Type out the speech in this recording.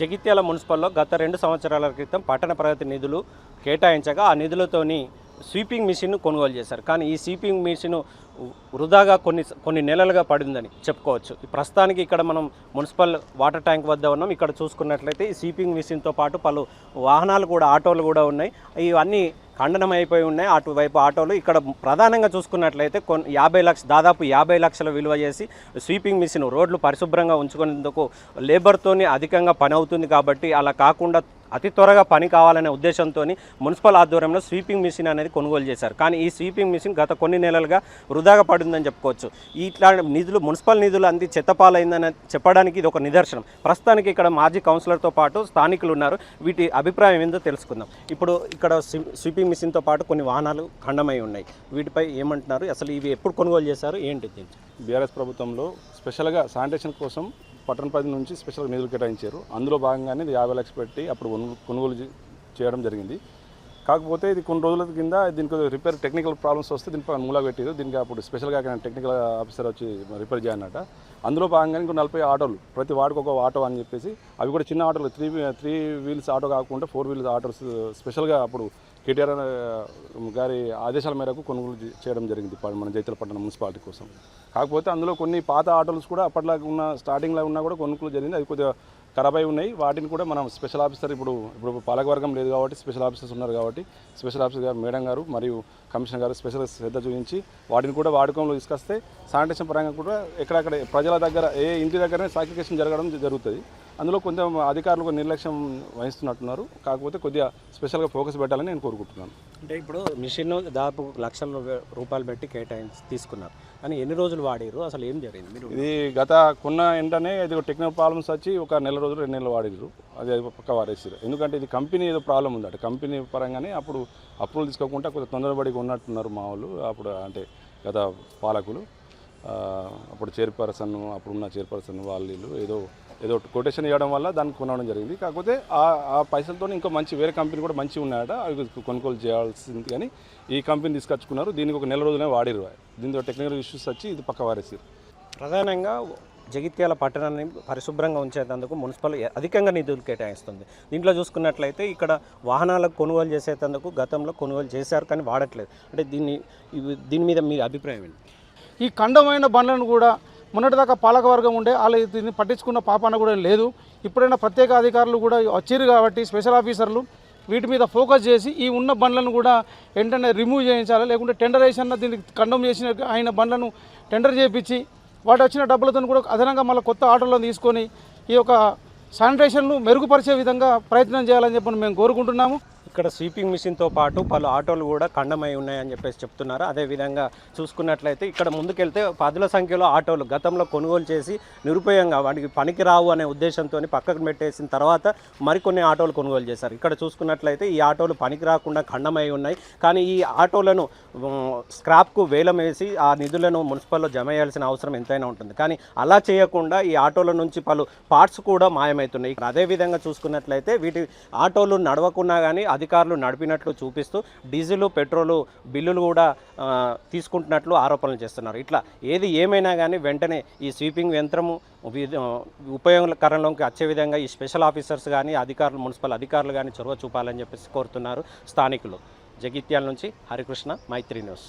జగిత్యాల మున్సిపల్లో గత రెండు సంవత్సరాల క్రితం పట్టణ ప్రగతి నిధులు కేటాయించగా ఆ నిధులతోని స్వీపింగ్ మిషన్ కొనుగోలు చేశారు. కానీ ఈ స్వీపింగ్ మిషన్ వృధాగా కొన్ని కొన్ని నెలలుగా పడిందని చెప్పుకోవచ్చు. ప్రస్తుతానికి ఇక్కడ మనం మున్సిపల్ వాటర్ ట్యాంక్ వద్ద ఉన్నాం. ఇక్కడ చూసుకున్నట్లయితే ఈ స్వీపింగ్ మిషన్తో పాటు పలు వాహనాలు కూడా ఆటోలు కూడా ఉన్నాయి. ఇవన్నీ ఖండనం అయిపోయి ఉన్నాయి. అటువైపు ఆటోలు ఇక్కడ ప్రధానంగా చూసుకున్నట్లయితే కొన్ని యాభై లక్ష దాదాపు యాభై లక్షల విలువ చేసి స్వీపింగ్ మిషన్ రోడ్లు పరిశుభ్రంగా ఉంచుకునేందుకు లేబర్తోనే అధికంగా పని అవుతుంది కాబట్టి అలా కాకుండా అతి త్వరగా పని కావాలనే ఉద్దేశంతో మున్సిపల్ ఆధ్వర్యంలో స్వీపింగ్ మిషన్ అనేది కొనుగోలు చేశారు. కానీ ఈ స్వీపింగ్ మిషన్ గత కొన్ని నెలలుగా వృధాగా పడిందని చెప్పుకోవచ్చు. ఇట్లాంటి నిధులు మున్సిపల్ నిధులు అంది చెత్తపాలైందని చెప్పడానికి ఇది ఒక నిదర్శనం. ప్రస్తుతానికి ఇక్కడ మాజీ కౌన్సిలర్తో పాటు స్థానికులు ఉన్నారు. వీటి అభిప్రాయం ఏందో తెలుసుకుందాం. ఇప్పుడు ఇక్కడ స్వీపింగ్ మిషన్తో పాటు కొన్ని వాహనాలు ఖండమై ఉన్నాయి. వీటిపై ఏమంటున్నారు? అసలు ఇవి ఎప్పుడు కొనుగోలు చేశారు? ఏంటి బీఆర్ఎస్ ప్రభుత్వంలో స్పెషల్గా శానిటేషన్ కోసం పట్టణ ప్రజల నుంచి స్పెషల్గా నిధులు కేటాయించారు. అందులో భాగంగానే ఇది యాభై లక్షలు పెట్టి అప్పుడు కొనుగోలు చేయడం జరిగింది. కాకపోతే ఇది కొన్ని రోజుల కింద దీనికి రిపేర్ టెక్నికల్ ప్రాబ్లమ్స్ వస్తే దీనిపై మూలా పెట్టారు. దీనికి అప్పుడు స్పెషల్గా టెక్నికల్ ఆఫీసర్ వచ్చి రిపేర్ చేయాలన్నట అందులో భాగంగా ఇంకో నలభై ఆటోలు ప్రతి వాడికి ఒక ఆటో అని చెప్పేసి అవి కూడా చిన్న ఆటోలు త్రీ త్రీ వీల్స్ ఆటో కాకుండా ఫోర్ వీల్స్ ఆటోస్ స్పెషల్గా అప్పుడు కేటీఆర్ గారి ఆదేశాల మేరకు కొనుగోలు చేయడం జరిగింది మన జైతల మున్సిపాలిటీ కోసం. కాకపోతే అందులో కొన్ని పాత ఆటోలు కూడా అప్పట్లో ఉన్న స్టార్టింగ్లో ఉన్నా కూడా కొనుగోలు జరిగింది. అది కొద్దిగా ఖరాబ్ అయి ఉన్నాయి. వాటిని కూడా మనం స్పెషల్ ఆఫీసర్ ఇప్పుడు ఇప్పుడు పాలకవర్గం లేదు కాబట్టి స్పెషల్ ఆఫీసర్స్ ఉన్నారు కాబట్టి స్పెషల్ ఆఫీసర్ గారు మేడం గారు మరియు కమిషనర్ గారు స్పెషల్ శ్రద్ధ చూపించి వాటిని కూడా వాడుకంలో తీసుకొస్తే శానిటేషన్ పరంగా కూడా ఎక్కడక్కడ ప్రజల దగ్గర ఏ ఇంటి దగ్గరనే సాక్రిఫికేషన్ జరగడం జరుగుతుంది. అందులో కొంచెం అధికారులు కొన్ని నిర్లక్ష్యం వహిస్తున్నట్టున్నారు. కాకపోతే కొద్దిగా స్పెషల్గా ఫోకస్ పెట్టాలని నేను కోరుకుంటున్నాను. అంటే ఇప్పుడు మిషన్ దాదాపు లక్షల రూపాయలు పెట్టి కేటాయించి తీసుకున్నారు. కానీ ఎన్ని రోజులు వాడారు అసలు ఏం జరిగింది? మీరు ఇది గత కొన్న వెంటనే ఇది టెక్నికల్ ప్రాబ్లమ్స్ వచ్చి ఒక నెల రోజులు రెండు నెలలు వాడిరు అది పక్క వాడేసారు ఎందుకంటే ఇది కంపెనీ ఏదో ప్రాబ్లం ఉందట. కంపెనీ పరంగానే అప్పుడు అప్రూవల్ తీసుకోకుండా కొంచెం తొందరపడి ఉన్నట్టున్నారు మా వాళ్ళు. అప్పుడు అంటే గత పాలకులు. అప్పుడు చైర్పర్సన్ అప్పుడున్న చైర్పర్సన్ వాళ్ళు వీళ్ళు ఏదో ఏదో కొటేషన్ ఇవ్వడం వల్ల దాన్ని కొనడం జరిగింది. కాకపోతే ఆ ఆ పైసలతో ఇంకో మంచి వేరే కంపెనీ కూడా మంచి ఉన్నాయట. అవి కొనుగోలు చేయాల్సింది కానీ ఈ కంపెనీ తీసుకొచ్చుకున్నారు. దీనికి ఒక నెల రోజులే వాడిరు దీంతో టెక్నికల్ ఇష్యూస్ వచ్చి ఇది పక్క వారేసారు ప్రధానంగా జగిత్యాల పట్టణాన్ని పరిశుభ్రంగా ఉంచేటందుకు మున్సిపల్ అధికంగా నిధులు కేటాయిస్తుంది. దీంట్లో చూసుకున్నట్లయితే ఇక్కడ వాహనాలకు కొనుగోలు చేసేటందుకు గతంలో కొనుగోలు చేశారు కానీ వాడట్లేదు. అంటే దీన్ని దీని మీద మీ అభిప్రాయం ఏంటి? ఈ ఖండమైన బండ్లను కూడా మొన్నటిదాకా పాలకవర్గం ఉండే వాళ్ళు దీన్ని పట్టించుకున్న పాపాన కూడా లేదు. ఇప్పుడైనా ప్రత్యేక అధికారులు కూడా వచ్చారు కాబట్టి స్పెషల్ ఆఫీసర్లు వీటి మీద ఫోకస్ చేసి ఈ ఉన్న బండ్లను కూడా వెంటనే రిమూవ్ చేయించాలి? లేకుంటే టెండర్ వేసిన దీనికి ఖండం చేసిన ఆయన బండ్లను టెండర్ చేయించి వాటి వచ్చిన డబ్బులతో కూడా అదనంగా మళ్ళీ కొత్త ఆటోలను తీసుకొని ఈ యొక్క శానిటేషన్ను మెరుగుపరిచే విధంగా ప్రయత్నం చేయాలని చెప్పి మేము కోరుకుంటున్నాము. ఇక్కడ స్వీపింగ్ మిషన్తో పాటు పలు ఆటోలు కూడా ఖండమై ఉన్నాయని చెప్పేసి చెప్తున్నారు. అదేవిధంగా చూసుకున్నట్లయితే ఇక్కడ ముందుకెళ్తే పదుల సంఖ్యలో ఆటోలు గతంలో కొనుగోలు చేసి నిరుపయోగంగా వాటికి పనికి రావు అనే ఉద్దేశంతో పక్కకు పెట్టేసిన తర్వాత మరికొన్ని ఆటోలు కొనుగోలు చేశారు. ఇక్కడ చూసుకున్నట్లయితే ఈ ఆటోలు పనికి రాకుండా ఖండమై ఉన్నాయి. కానీ ఈ ఆటోలను స్క్రాప్కు వేలం వేసి ఆ నిధులను మున్సిపల్లో జమ చేయాల్సిన అవసరం ఎంతైనా ఉంటుంది. కానీ అలా చేయకుండా ఈ ఆటోల నుంచి పలు పార్ట్స్ కూడా మాయమవుతున్నాయి. అదేవిధంగా చూసుకున్నట్లయితే వీటి ఆటోలు నడవకున్నా కానీ అధికారులు నడిపినట్లు చూపిస్తూ డీజిల్ పెట్రోలు బిల్లులు కూడా తీసుకుంటున్నట్లు ఆరోపణలు చేస్తున్నారు. ఇట్లా ఏది ఏమైనా కానీ వెంటనే ఈ స్వీపింగ్ యంత్రము ఉపయోగకరంలోకి వచ్చే విధంగా ఈ స్పెషల్ ఆఫీసర్స్ కానీ అధికారులు మున్సిపల్ అధికారులు కానీ చొరవ చూపాలని చెప్పేసి కోరుతున్నారు స్థానికులు. జగిత్యాల నుంచి హరికృష్ణ మైత్రి న్యూస్.